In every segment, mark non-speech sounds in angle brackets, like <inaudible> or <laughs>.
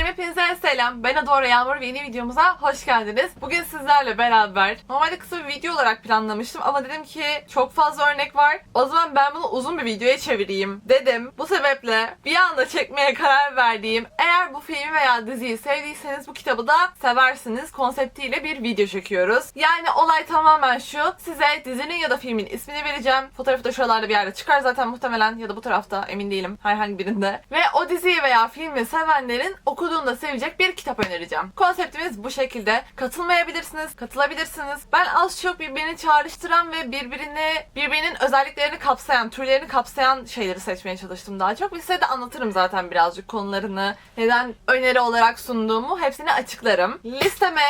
Canlarım hepinize selam. Ben Adora Yağmur ve yeni videomuza hoş geldiniz. Bugün sizlerle beraber normalde kısa bir video olarak planlamıştım ama dedim ki çok fazla örnek var. O zaman ben bunu uzun bir videoya çevireyim dedim. Bu sebeple bir anda çekmeye karar verdiğim eğer bu filmi veya diziyi sevdiyseniz bu kitabı da seversiniz konseptiyle bir video çekiyoruz. Yani olay tamamen şu. Size dizinin ya da filmin ismini vereceğim. Fotoğrafı da şuralarda bir yerde çıkar zaten muhtemelen ya da bu tarafta emin değilim herhangi birinde. Ve o diziyi veya filmi sevenlerin okuduğunda sevecek bir kitap önereceğim. Konseptimiz bu şekilde. Katılmayabilirsiniz, katılabilirsiniz. Ben az çok birbirini çağrıştıran ve birbirini birbirinin özelliklerini kapsayan, türlerini kapsayan şeyleri seçmeye çalıştım daha çok. Size de anlatırım zaten birazcık konularını, neden öneri olarak sunduğumu hepsini açıklarım. Listeme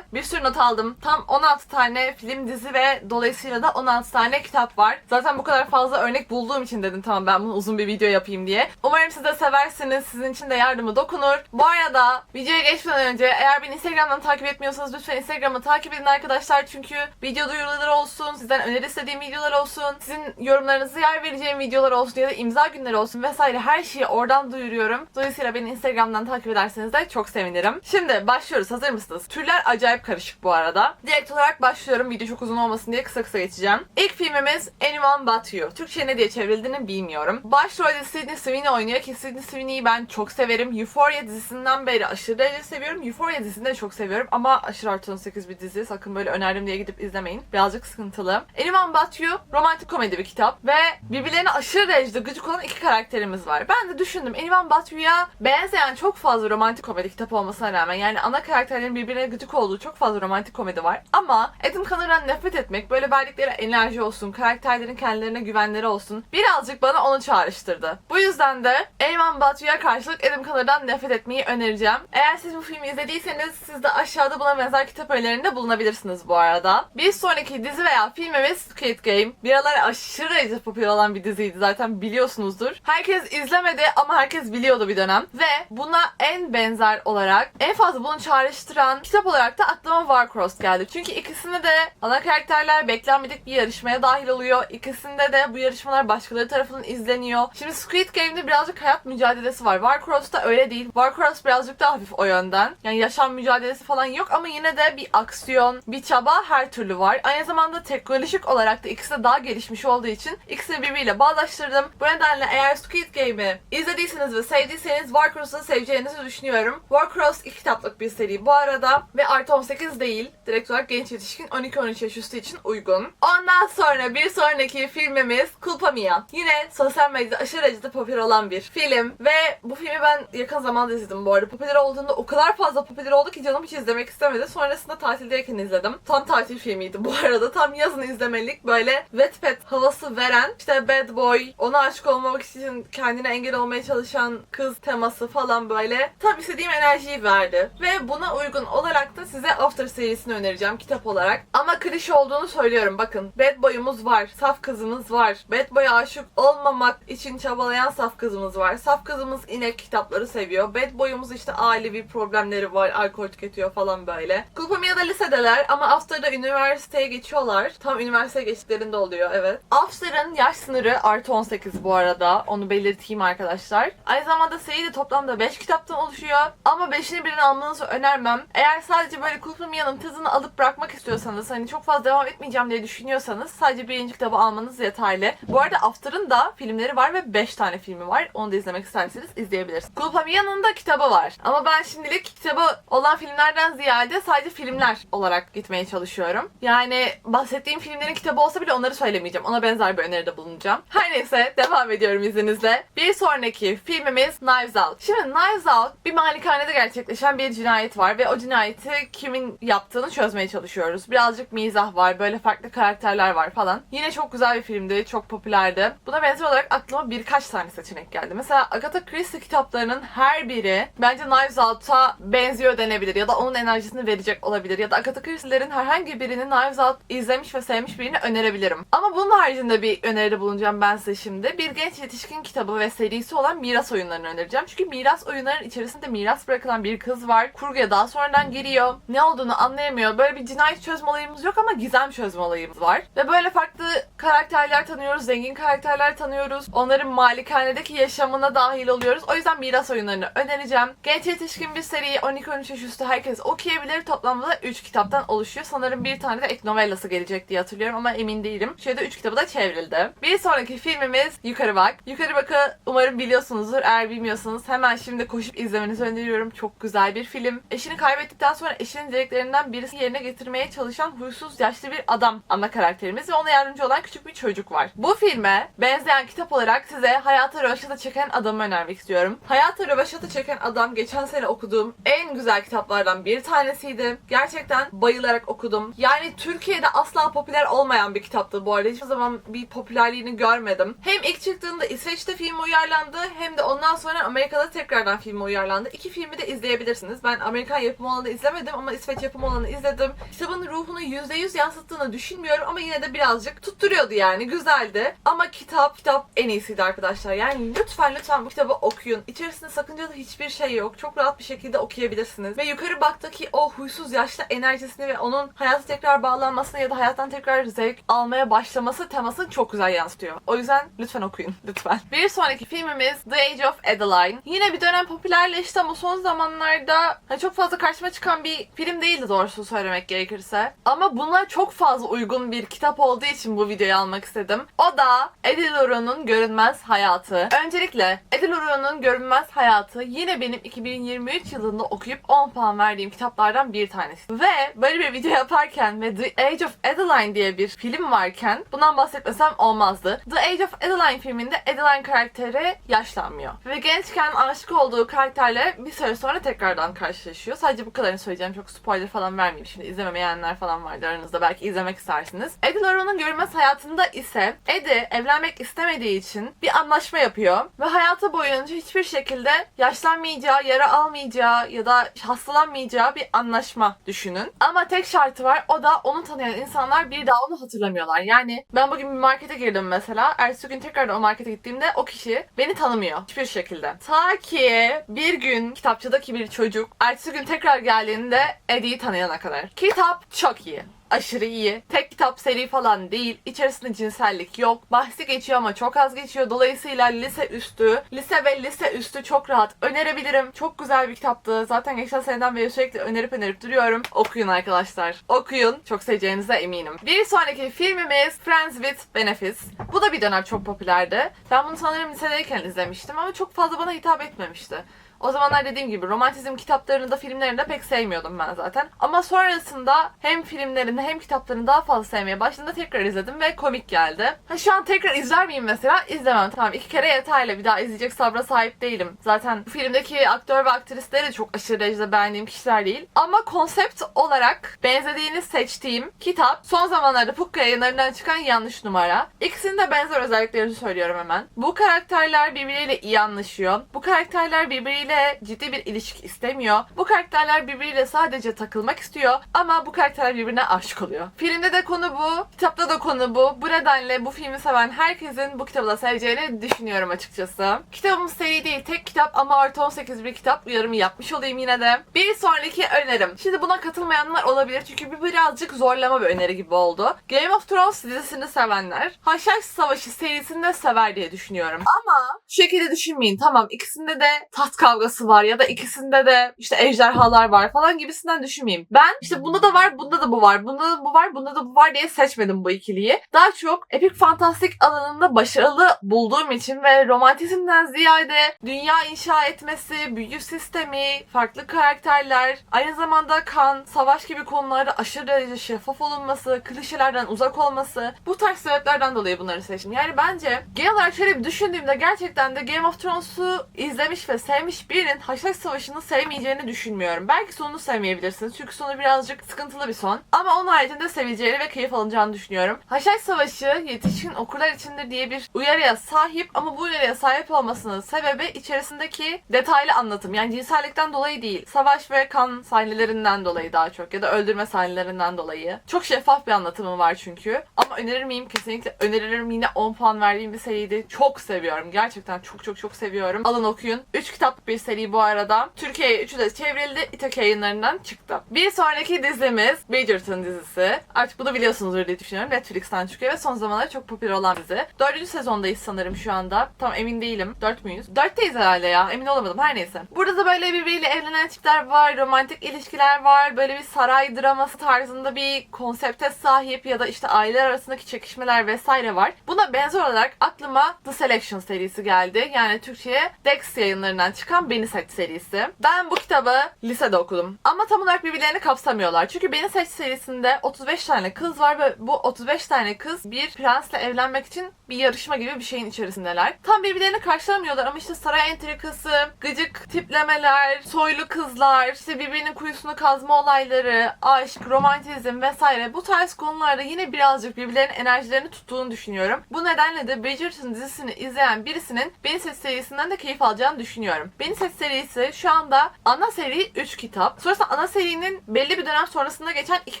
bir sürü not aldım. Tam 16 tane film, dizi ve dolayısıyla da 16 tane kitap var. Zaten bu kadar fazla örnek bulduğum için dedim tamam ben bunu uzun bir video yapayım diye. Umarım siz de seversiniz. Sizin için de yardımı dokunur. Bu arada videoya geçmeden önce eğer beni Instagram'dan takip etmiyorsanız lütfen Instagram'ı takip edin arkadaşlar. Çünkü video duyuruları olsun, sizden öneri istediğim videolar olsun, sizin yorumlarınızı yer vereceğim videolar olsun ya da imza günleri olsun vesaire her şeyi oradan duyuruyorum. Dolayısıyla beni Instagram'dan takip ederseniz de çok sevinirim. Şimdi başlıyoruz. Hazır mısınız? Türler acayip karışık bu arada. Direkt olarak başlıyorum. Video çok uzun olmasın diye kısa kısa geçeceğim. İlk filmimiz Anyone But You. Türkçe ne diye çevrildiğini bilmiyorum. Başrolde Sydney Sweeney oynuyor ki Sydney Sweeney'i ben çok severim. Euphoria dizisinden beri aşırı derece seviyorum. Euphoria dizisini de çok seviyorum ama aşırı artı 18 bir dizi. Sakın böyle önerdim diye gidip izlemeyin. Birazcık sıkıntılı. Anyone But You romantik komedi bir kitap ve birbirlerine aşırı derecede gıcık olan iki karakterimiz var. Ben de düşündüm Anyone But You'ya benzeyen çok fazla romantik komedi kitap olmasına rağmen yani ana karakterlerin birbirine gıcık olduğu çok fazla romantik komedi var. Ama Adam Connor'dan nefret etmek, böyle verdikleri enerji olsun, karakterlerin kendilerine güvenleri olsun birazcık bana onu çağrıştırdı. Bu yüzden de Eyman Batu'ya karşılık Adam Connor'dan nefret etmeyi önereceğim. Eğer siz bu filmi izlediyseniz siz de aşağıda buna benzer kitap önerilerinde bulunabilirsiniz bu arada. Bir sonraki dizi veya filmimiz Squid Game. Bir aralar aşırı derecede popüler olan bir diziydi zaten biliyorsunuzdur. Herkes izlemedi ama herkes biliyordu bir dönem. Ve buna en benzer olarak en fazla bunu çağrıştıran kitap olarak da aklıma Warcross geldi. Çünkü ikisinde de ana karakterler beklenmedik bir yarışmaya dahil oluyor. İkisinde de bu yarışmalar başkaları tarafından izleniyor. Şimdi Squid Game'de birazcık hayat mücadelesi var. Warcross'ta öyle değil. Warcross birazcık daha hafif o yönden. Yani yaşam mücadelesi falan yok ama yine de bir aksiyon, bir çaba her türlü var. Aynı zamanda teknolojik olarak da ikisi de daha gelişmiş olduğu için ikisini birbiriyle bağdaştırdım. Bu nedenle eğer Squid Game'i izlediyseniz ve sevdiyseniz Warcross'u seveceğinizi düşünüyorum. Warcross iki kitaplık bir seri bu arada ve artı 18 değil. Direkt olarak genç yetişkin 12-13 yaş üstü için uygun. Ondan sonra bir sonraki filmimiz Culpa Mia. Yine sosyal medyada aşırı derecede popüler olan bir film ve bu filmi ben yakın zamanda izledim bu arada. Popüler olduğunda o kadar fazla popüler oldu ki canım hiç izlemek istemedi. Sonrasında tatildeyken izledim. Tam tatil filmiydi bu <laughs> arada. Tam yazın izlemelik böyle Wattpad havası veren işte bad boy, ona aşık olmamak için kendine engel olmaya çalışan kız teması falan böyle. Tam istediğim enerjiyi verdi. Ve buna uygun olarak da size After serisini önereceğim kitap olarak. Ama klişe olduğunu söylüyorum. Bakın bad boy'umuz var. Saf kızımız var. Bad boy'a aşık olmamak için çabalayan saf kızımız var. Saf kızımız inek kitapları seviyor. Bad boy'umuz işte ailevi problemleri var. Alkol tüketiyor falan böyle. Kulpamia'da lisedeler ama After'da üniversiteye geçiyorlar. Tam üniversiteye geçtiklerinde oluyor evet. After'ın yaş sınırı artı 18 bu arada. Onu belirteyim arkadaşlar. Aynı zamanda seri de toplamda 5 kitaptan oluşuyor. Ama 5'ini birini almanızı önermem. Eğer sadece böyle Kulpamia'nın tadını alıp bırakmak istiyorsanız hani çok fazla devam etmeyeceğim diye düşünüyorsanız sadece birinci kitabı almanız yeterli. Bu arada After'ın da filmleri var ve 5 tane filmi var. Onu da izlemek isterseniz izleyebilirsiniz. Kulpamia'nın da kitabı var. Ama ben şimdilik kitabı olan filmlerden ziyade sadece filmler olarak gitmeye çalışıyorum. Yani bahsettiğim filmlerin kitabı olsa bile onları söylemeyeceğim. Ona benzer bir öneride bulunacağım. Her neyse devam ediyorum izninizle. Bir sonraki filmimiz Knives Out. Şimdi Knives Out bir malikanede gerçekleşen bir cinayet var ve o cinayeti kimin yaptığını çözmeye çalışıyoruz. Birazcık mizah var, böyle farklı karakterler var falan. Yine çok güzel bir filmdi, çok popülerdi. Buna benzer olarak aklıma birkaç tane seçenek geldi. Mesela Agatha Christie kitaplarının her biri bence Knives Out'a benziyor denebilir ya da onun enerjisini verecek olabilir ya da Agatha Christie'lerin herhangi birini Knives Out izlemiş ve sevmiş birini önerebilirim. Ama bunun haricinde bir öneride bulunacağım ben size şimdi. Bir genç yetişkin kitabı ve serisi olan Miras oyunlarını önereceğim. Çünkü Miras oyunlarının içerisinde miras bırakılan bir kız var. Kurguya daha sonradan giriyor. Ne ne olduğunu anlayamıyor. Böyle bir cinayet çözme olayımız yok ama gizem çözme olayımız var. Ve böyle farklı karakterler tanıyoruz, zengin karakterler tanıyoruz. Onların malikanedeki yaşamına dahil oluyoruz. O yüzden miras oyunlarını önereceğim. Genç yetişkin bir seri 12-13 yaş üstü herkes okuyabilir. Toplamda da 3 kitaptan oluşuyor. Sanırım bir tane de ek novellası gelecek diye hatırlıyorum ama emin değilim. Şöyle 3 kitabı da çevrildi. Bir sonraki filmimiz Yukarı Bak. Yukarı Bak'ı umarım biliyorsunuzdur. Eğer bilmiyorsanız hemen şimdi koşup izlemenizi öneriyorum. Çok güzel bir film. Eşini kaybettikten sonra eşinin dileklerinden birisini yerine getirmeye çalışan huysuz yaşlı bir adam ana karakterimiz ve ona yardımcı olan küçük bir çocuk var. Bu filme benzeyen kitap olarak size Hayata Rövaşata Çeken Adam'ı önermek istiyorum. Hayata Rövaşata Çeken Adam geçen sene okuduğum en güzel kitaplardan bir tanesiydi. Gerçekten bayılarak okudum. Yani Türkiye'de asla popüler olmayan bir kitaptı bu arada. Hiçbir zaman bir popülerliğini görmedim. Hem ilk çıktığında İsveç'te film uyarlandı hem de ondan sonra Amerika'da tekrardan film uyarlandı. İki filmi de izleyebilirsiniz. Ben Amerikan yapımı olanı izlemedim ama İsveç yapımı olanı izledim. Kitabın ruhunu %100 yansıttığını düşünmüyorum ama yine de birazcık tutturuyordu yani. Güzeldi. Ama kitap, kitap en iyisiydi arkadaşlar. Yani lütfen lütfen bu kitabı okuyun. İçerisinde sakıncalı hiçbir şey yok. Çok rahat bir şekilde okuyabilirsiniz. Ve yukarı baktaki o huysuz yaşlı enerjisini ve onun hayata tekrar bağlanmasını ya da hayattan tekrar zevk almaya başlaması temasını çok güzel yansıtıyor. O yüzden lütfen okuyun. Lütfen. Bir sonraki filmimiz The Age of Adeline. Yine bir dönem popülerleşti ama son zamanlarda hani çok fazla karşıma çıkan bir film değildi doğrusu söylemek gerekirse. Ama buna çok fazla uygun bir kitap olduğu için bu videoyu almak istedim. O da Eddie Laurent'un Görünmez Hayatı. Öncelikle Eddie Laurent'un Görünmez Hayatı yine benim 2023 yılında okuyup 10 puan verdiğim kitaplardan bir tanesi. Ve böyle bir video yaparken ve The Age of Adeline diye bir film varken bundan bahsetmesem olmazdı. The Age of Adeline filminde Adeline karakteri yaşlanmıyor. Ve gençken aşık olduğu karakterle bir süre sonra tekrardan karşılaşıyor. Sadece bu kadarını söyleyeceğim. Çok spoiler falan vermeyeyim. Şimdi izlememeyenler falan vardır aranızda. Belki izlemek istersiniz. Eddie Laurent'un görünmez hayatında ise Eddie evlenmek istemediği için bir anlaşma yapıyor. Ve hayatı boyunca hiçbir şekilde yaşlanmayacağı, yara almayacağı ya da hastalanmayacağı bir anlaşma düşünün. Ama tek şartı var. O da onu tanıyan insanlar bir daha onu hatırlamıyorlar. Yani ben bugün bir markete girdim mesela. Ertesi gün tekrar o markete gittiğimde o kişi beni tanımıyor. Hiçbir şekilde. Ta ki bir gün kitapçıdaki bir çocuk ertesi gün tekrar geldiğinde Eddie'yi tanıyana kadar. Kitap çok iyi aşırı iyi. Tek kitap seri falan değil. İçerisinde cinsellik yok. Bahsi geçiyor ama çok az geçiyor. Dolayısıyla lise üstü, lise ve lise üstü çok rahat önerebilirim. Çok güzel bir kitaptı. Zaten geçen seneden beri sürekli önerip önerip duruyorum. Okuyun arkadaşlar. Okuyun. Çok seveceğinize eminim. Bir sonraki filmimiz Friends with Benefits. Bu da bir dönem çok popülerdi. Ben bunu sanırım lisedeyken izlemiştim ama çok fazla bana hitap etmemişti. O zamanlar dediğim gibi romantizm kitaplarını da filmlerini de pek sevmiyordum ben zaten. Ama sonrasında hem filmlerini hem kitaplarını daha fazla sevmeye başladığımda tekrar izledim ve komik geldi. Ha şu an tekrar izler miyim mesela? İzlemem. Tamam iki kere yeterli. Bir daha izleyecek sabra sahip değilim. Zaten filmdeki aktör ve aktrisleri de çok aşırı derecede beğendiğim kişiler değil. Ama konsept olarak benzediğini seçtiğim kitap son zamanlarda Pukka yayınlarından çıkan Yanlış Numara. İkisinin de benzer özelliklerini söylüyorum hemen. Bu karakterler birbiriyle iyi anlaşıyor. Bu karakterler birbiriyle ciddi bir ilişki istemiyor. Bu karakterler birbiriyle sadece takılmak istiyor ama bu karakterler birbirine aşık oluyor. Filmde de konu bu, kitapta da konu bu. Bu nedenle bu filmi seven herkesin bu kitabı da seveceğini düşünüyorum açıkçası. Kitabımız seri değil, tek kitap ama artı 18 bir kitap uyarımı yapmış olayım yine de. Bir sonraki önerim. Şimdi buna katılmayanlar olabilir çünkü bu birazcık zorlama bir öneri gibi oldu. Game of Thrones dizisini sevenler Haşhaş Savaşı serisini de sever diye düşünüyorum. Ama şu şekilde düşünmeyin. Tamam ikisinde de taht kavgası var ya da ikisinde de işte ejderhalar var falan gibisinden düşünmeyin. Ben işte bunda da var, bunda da bu var, bunda da bu var, bunda da bu var diye seçmedim bu ikiliyi. Daha çok epik fantastik alanında başarılı bulduğum için ve romantizmden ziyade dünya inşa etmesi, büyü sistemi, farklı karakterler, aynı zamanda kan, savaş gibi konularda aşırı derece şeffaf olunması, klişelerden uzak olması bu tarz sebeplerden dolayı bunları seçtim. Yani bence genel olarak şöyle bir düşündüğümde gerçekten de Game of Thrones'u izlemiş ve sevmiş birinin Haşhaş Savaşı'nı sevmeyeceğini düşünmüyorum. Belki sonunu sevmeyebilirsiniz çünkü sonu birazcık sıkıntılı bir son. Ama onun haricinde seveceğini ve keyif alınacağını düşünüyorum. Haşhaş Savaşı yetişkin okurlar içindir diye bir uyarıya sahip ama bu uyarıya sahip olmasının sebebi içerisindeki detaylı anlatım. Yani cinsellikten dolayı değil. Savaş ve kan sahnelerinden dolayı daha çok ya da öldürme sahnelerinden dolayı. Çok şeffaf bir anlatımı var çünkü. Ama önerir miyim? Kesinlikle öneririm. Yine 10 puan verdiğim bir seriydi. Çok seviyorum Gerçekten çok çok çok seviyorum. Alın okuyun. 3 kitaplık bir seri bu arada. Türkiye'ye 3'ü de çevrildi. İtaki yayınlarından çıktı. Bir sonraki dizimiz Bridgerton dizisi. Artık bunu biliyorsunuzdur diye düşünüyorum. Netflix'ten çıkıyor ve son zamanlarda çok popüler olan dizi. Dördüncü sezondayız sanırım şu anda. Tam emin değilim. Dört müyüz? Dörtteyiz herhalde ya. Emin olamadım. Her neyse. Burada da böyle birbiriyle evlenen çiftler var. Romantik ilişkiler var. Böyle bir saray draması tarzında bir konsepte sahip ya da işte aileler arasındaki çekişmeler vesaire var. Buna benzer olarak aklıma The Selection serisi geldi. Yani Türkçe'ye Dex yayınlarından çıkan Beni Seç serisi. Ben bu kitabı lisede okudum. Ama tam olarak birbirlerini kapsamıyorlar. Çünkü Beni Seç serisinde 35 tane kız var ve bu 35 tane kız bir prensle evlenmek için bir yarışma gibi bir şeyin içerisindeler. Tam birbirlerini karşılamıyorlar ama işte saray entrikası, gıcık tiplemeler, soylu kızlar, işte birbirinin kuyusunu kazma olayları, aşk, romantizm vesaire bu tarz konularda yine birazcık birbirlerinin enerjilerini tuttuğunu düşünüyorum. Bu nedenle de Bridgerton dizisini izleyen birisinin Beni Seç serisinden de keyif alacağını düşünüyorum. Beni Seç serisi şu anda ana seri 3 kitap. Sonrasında ana serinin belli bir dönem sonrasında geçen 2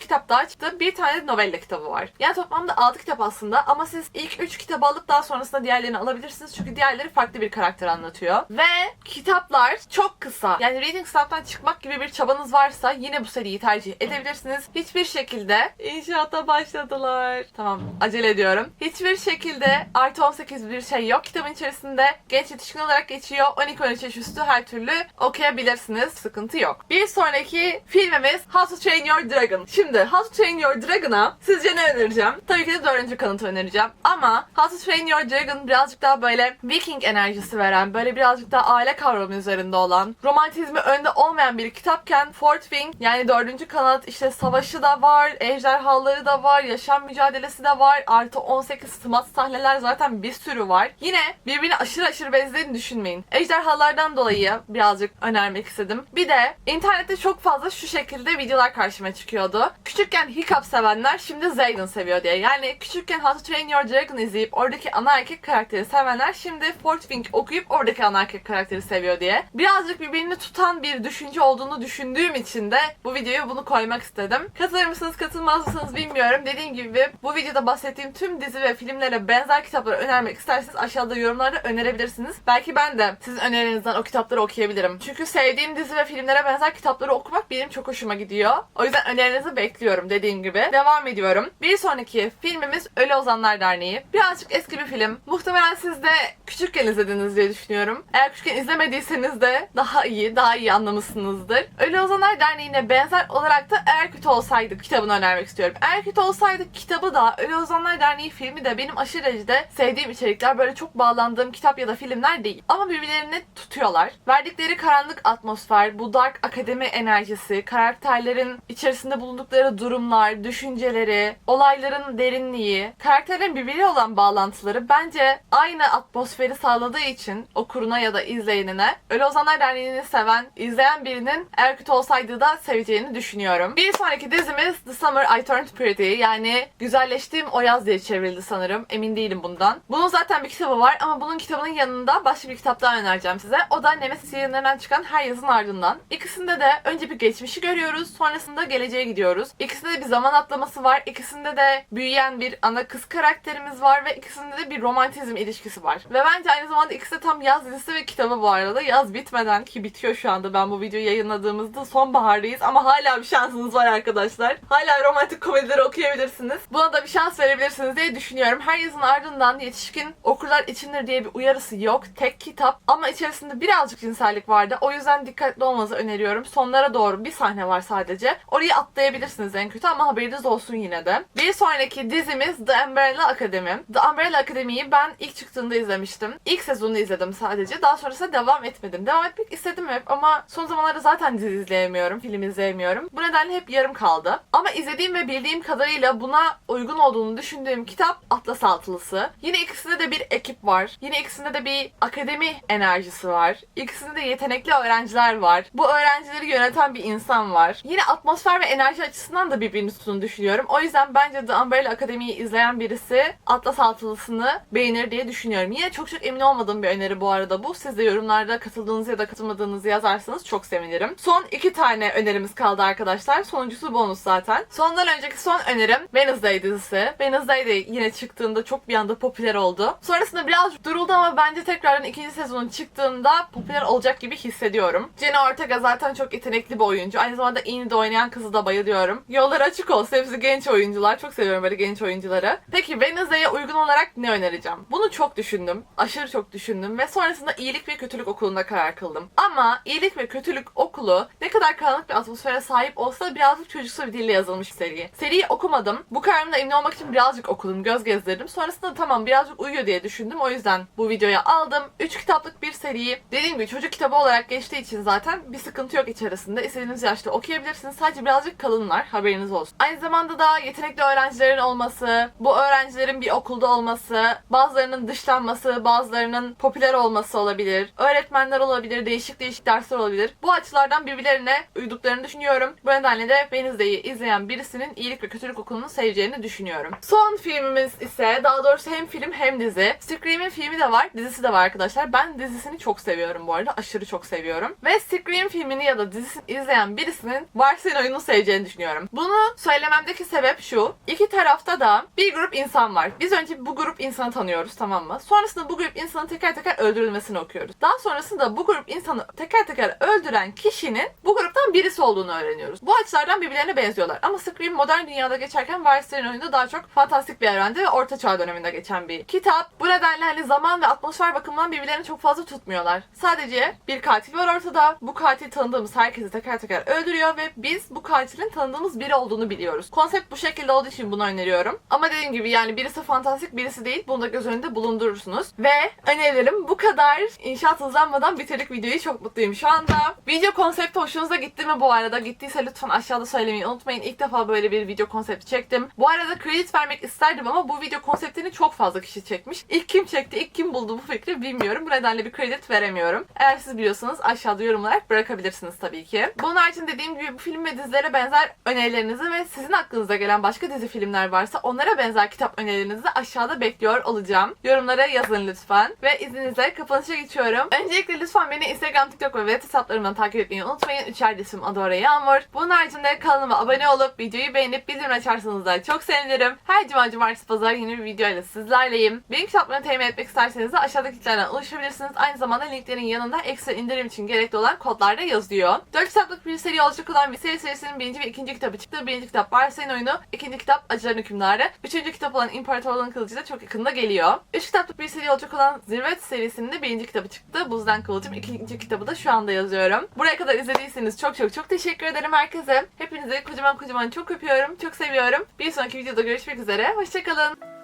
kitap daha çıktı. Bir tane de novella kitabı var. Yani toplamda 6 kitap aslında ama siz ilk 3 kitabı alıp daha sonrasında diğerlerini alabilirsiniz. Çünkü diğerleri farklı bir karakter anlatıyor. Ve kitaplar çok kısa. Yani Reading Stamp'tan çıkmak gibi bir çabanız varsa yine bu seriyi tercih edebilirsiniz. Hiçbir şekilde inşaata başladılar. Tamam acele ediyorum. Hiçbir şekilde artı 18 bir şey yok kitabın içerisinde. Genç yetişkin olarak geçiyor. 12-13 yaş üstü her türlü okuyabilirsiniz. Sıkıntı yok. Bir sonraki filmimiz How to Train Your Dragon. Şimdi How to Train Your Dragon'a sizce ne önereceğim? Tabii ki de dördüncü kanıtı önereceğim. Ama How to Train Your Dragon birazcık daha böyle Viking enerjisi veren, böyle birazcık daha aile kavramı üzerinde olan, romantizmi önde olmayan bir kitapken Fort Wing yani dördüncü kanat işte savaşı da var, ejderhaları da var, yaşam mücadelesi de var, artı 18 smart sahneler zaten bir sürü var. Yine birbirini aşırı aşırı benzediğini düşünmeyin. Ejderhalardan dolayı birazcık önermek istedim. Bir de internette çok fazla şu şekilde videolar karşıma çıkıyordu. Küçükken Hiccup sevenler şimdi Zayden seviyor diye. Yani küçükken How to Train Your Dragon izleyip oradaki ana erkek karakteri sevenler şimdi Fort Wing okuyup oradaki ana erkek karakteri seviyor diye. Birazcık birbirini tutan bir düşünce olduğunu düşündüğüm için de bu videoya bunu koymak istedim. Katılır mısınız katılmaz mısınız bilmiyorum. Dediğim gibi bu videoda bahsettiğim tüm dizi ve filmlere benzer kitapları önermek isterseniz aşağıda yorumlarda önerebilirsiniz. Belki ben de sizin önerilerinizden o kitapları okuyabilirim. Çünkü sevdiğim dizi ve filmlere benzer kitapları okumak benim çok hoşuma gidiyor. O yüzden önerinizi bekliyorum dediğim gibi. Devam ediyorum. Bir sonraki filmimiz Ölü Ozanlar Derneği. Birazcık eski bir film. Muhtemelen siz de küçükken izlediniz diye düşünüyorum. Eğer küçükken izlemediyseniz de daha iyi, daha iyi anlamışsınızdır. Ölü Ozanlar Derneği'ne benzer olarak da Eğer Kötü Olsaydık kitabını önermek istiyorum. Eğer Kötü Olsaydık kitabı da Ölü Ozanlar Derneği filmi de benim aşırı derecede sevdiğim içerikler. Böyle çok bağlandığım kitap ya da filmler değil. Ama birbirlerini tutuyorlar. Verdikleri karanlık atmosfer, bu dark akademi enerjisi, karakterlerin içerisinde bulundukları durumlar, düşünceleri, olayların derinliği, karakterlerin birbiriyle olan bağlantıları bence aynı atmosferi sağladığı için okuruna ya da izleyenine Ölü Ozanlar Derneği'ni seven, izleyen birinin eğer kötü olsaydı da seveceğini düşünüyorum. Bir sonraki dizimiz The Summer I Turned Pretty yani Güzelleştiğim o yaz diye çevrildi sanırım. Emin değilim bundan. Bunun zaten bir kitabı var ama bunun kitabının yanında başka bir kitap daha önereceğim size. O da Nemesis yayınlarından çıkan Her Yazın Ardından. İkisinde de önce bir geçmişi görüyoruz. Sonrasında geleceğe gidiyoruz. İkisinde de bir zaman atlaması var. İkisinde de büyüyen bir ana kız karakterimiz var ve ikisinde de bir romantizm ilişkisi var. Ve bence aynı zamanda ikisi de tam yaz dizisi ve kitabı bu arada. Yaz bitmeden ki bitiyor şu anda ben bu videoyu yayınladığımızda sonbahardayız ama hala bir şansınız var arkadaşlar. Hala romantik komedileri okuyabilirsiniz. Buna da bir şans verebilirsiniz diye düşünüyorum. Her yazın ardından yetişkin okurlar içindir diye bir uyarısı yok. Tek kitap ama içerisinde birazcık cinsellik vardı. O yüzden dikkatli olmanızı öneriyorum. Sonlara doğru bir sahne var sadece. Orayı atlayabilirsiniz en kötü ama haberiniz olsun yine de. Bir sonraki dizimiz The Umbrella Academy. The Umbrella Academy'yi ben ilk çıktığında izlemiştim. İlk sezonunu izledim sadece. Daha sonrasında devam etmedim. Devam etmek istedim hep ama son zamanlarda zaten dizi izleyemiyorum, film izleyemiyorum. Bu nedenle hep yarım kaldı. Ama izlediğim ve bildiğim kadarıyla buna uygun olduğunu düşündüğüm kitap Atlas Altılısı. Yine ikisinde de bir ekip var. Yine ikisinde de bir akademi enerjisi var. İkisinde de yetenekli öğrenciler var. Bu öğrencileri yöneten bir insan var. Yine atmosfer ve enerji açısından da birbirini tuttuğunu düşünüyorum. O yüzden bence The Umbrella Academy'yi izleyen birisi Atlas Altılısı'nı beğenir diye düşünüyorum. Yine çok çok emin olmadığım bir öneri bu arada bu. Siz de yorumlarda katıldığınız ya da katılmadığınızı yazarsanız çok sevinirim. Son iki tane önerimiz kaldı arkadaşlar. Sonuncusu bonus zaten. Sondan önceki son önerim Wednesday dizisi. Wednesday de yine çıktığında çok bir anda popüler oldu. Sonrasında birazcık duruldu ama bence tekrardan ikinci sezonun çıktığında popüler olacak gibi hissediyorum. Jenna Ortega zaten çok yetenekli bir oyuncu. Aynı zamanda Enid'de oynayan kızı da bayılıyorum. Yolları açık olsun. Hepsi genç oyuncular. Çok seviyorum böyle genç oyuncuları. Peki Wednesday'e uygun olarak ne önereceğim? Bunu çok düşündüm. Aşırı çok düşündüm ve sonrasında iyilik ve kötülük okulunda karar kıldım. Ama iyilik ve kötülük okulu ne kadar karanlık bir atmosfere sahip olsa da birazcık çocuksu bir dille yazılmış seri. Seriyi okumadım. Bu kararımda emin olmak için birazcık okudum, göz gezdirdim. Sonrasında tamam birazcık uyuyor diye düşündüm. O yüzden bu videoya aldım. 3 kitaplık bir seriyi. Dediğim gibi çocuk kitabı olarak geçtiği için zaten bir sıkıntı yok içerisinde. İstediğiniz yaşta okuyabilirsiniz. Sadece birazcık kalınlar. Haberiniz olsun. Aynı zamanda da yetenekli öğrencilerin olması, bu öğrencilerin bir okulda olması, bazılarının dışlanması, bazılarının popüler olması olabilir. Öğretmenler olabilir, değişik değişik dersler olabilir. Bu açılardan birbirlerine uyduklarını düşünüyorum. Bu nedenle de Wednesday'i izleyen birisinin iyilik ve kötülük okulunu seveceğini düşünüyorum. Son filmimiz ise daha doğrusu hem film hem dizi. Scream'in filmi de var, dizisi de var arkadaşlar. Ben dizisini çok seviyorum bu arada. Aşırı çok seviyorum. Ve Scream filmini ya da dizisini izleyen birisinin varsayın oyunu seveceğini düşünüyorum. Bunu söylememdeki sebep şu. İki tarafta da bir grup insan var. Biz önce bu grup insanı tanıyoruz tamam mı? Sonrasında bu grup insanın teker teker öldürülmesini okuyoruz. Daha sonrasında bu grup insanı teker teker öldüren kişinin bu gruptan birisi olduğunu öğreniyoruz. Bu açılardan birbirlerine benziyorlar. Ama Scream modern dünyada geçerken Varsayın oyunda daha çok fantastik bir evrende ve orta çağ döneminde geçen bir kitap. Bu nedenle hani zaman ve atmosfer bakımından birbirlerini çok fazla tutmuyorlar. Sadece bir katil var ortada. Bu katil tanıdığımız herkesi teker teker öldürüyor ve biz bu katilin tanıdığımız biri olduğunu biliyoruz. Konsept bu şekilde olduğu için bunu öneriyorum. Ama dediğim gibi yani birisi fantastik birisi değil. Bunu da göz önünde bulundurursunuz. Ve önerilerim bu kadar. İnşaat hızlanmadan bitirdik videoyu. Çok mutluyum şu anda. Video konsepti hoşunuza gitti mi bu arada? Gittiyse lütfen aşağıda söylemeyi unutmayın. İlk defa böyle bir video konsepti çektim. Bu arada kredi vermek isterdim ama bu video konseptini çok fazla kişi çekmiş. İlk kim çekti, ilk kim buldu bu fikri bilmiyorum. Bu nedenle bir kredi veremiyorum. Eğer siz biliyorsanız aşağıda yorum olarak bırakabilirsiniz tabii ki. Bunun haricinde dediğim gibi bu film ve dizilere benzer önerilerinizi ve sizin aklınıza gelen başka dizi filmler varsa onlara benzer kitap önerilerinizi aşağıda bekliyor olacağım. Yorumlara yazın lütfen. Ve izninizle kapanışa geçiyorum. Öncelikle lütfen beni Instagram, TikTok ve web hesaplarımdan takip etmeyi unutmayın. Üçer ismim Adora Yağmur. Bunun haricinde kanalıma abone olup videoyu beğenip bildirim açarsanız da çok sevinirim. Her cuma, cumartesi, pazar yeni bir videoyla sizlerleyim. Benim kitaplarımı temin etmek isterseniz de aşağıdaki linklerden ulaşabilirsiniz. Aynı zamanda linklerin yanında ekstra indirim için gerekli olan kodlar da yazıyor. 4 kitaplık bir seri olacak olan bir seri serisinin birinci ve ikinci kitabı çıktı. Birinci kitap Varsayın Oyunu, ikinci kitap Acıların Hükümdarı, üçüncü kitap olan İmparatorluğun Kılıcı da çok yakında geliyor. Üç kitaplık bir seri olacak olan Zirvet serisinin de birinci kitabı çıktı. Buzdan Kılıcım. ikinci kitabı da şu anda yazıyorum. Buraya kadar izlediyseniz çok çok çok teşekkür ederim herkese. Hepinizi kocaman kocaman çok öpüyorum. Çok seviyorum. Bir sonraki videoda görüşmek üzere. Hoşçakalın.